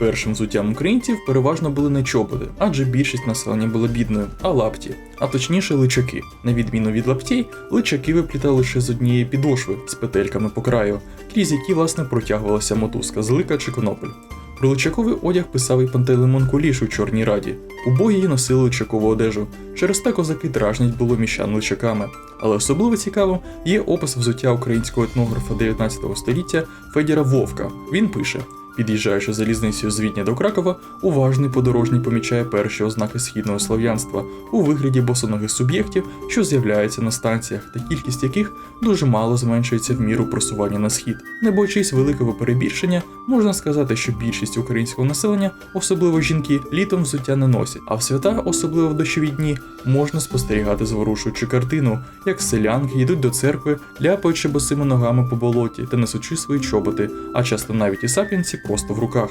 Першим взуттям українців переважно були не чоботи, адже більшість населення була бідною, а лапті, а точніше личаки. На відміну від лаптей, личаки виплітали лише з однієї підошви з петельками по краю, крізь які власне протягувалася мотузка з лика чи конопель. Про личаковий одяг писав і Пантелеймон Куліш у Чорній Раді. Убогі носили личакову одежу. Через те козаки дражнять було міщан личаками. Але особливо цікавим є опис взуття українського етнографа 19 століття Федіра Вовка. Він пише: Під'їжджаючи залізницею з Відня до Кракова, уважний подорожній помічає перші ознаки східного слов'янства у вигляді босоногих суб'єктів, що з'являються на станціях, та кількість яких дуже мало зменшується в міру просування на схід. Не боячись великого перебільшення, можна сказати, що більшість українського населення, особливо жінки, літом взуття не носять, а в свята, особливо в дощові дні, можна спостерігати зворушуючу картину, як селянки йдуть до церкви, ляпаючи босими ногами по болоті та несучи свої чоботи, а часто навіть і сап'янці просто в руках.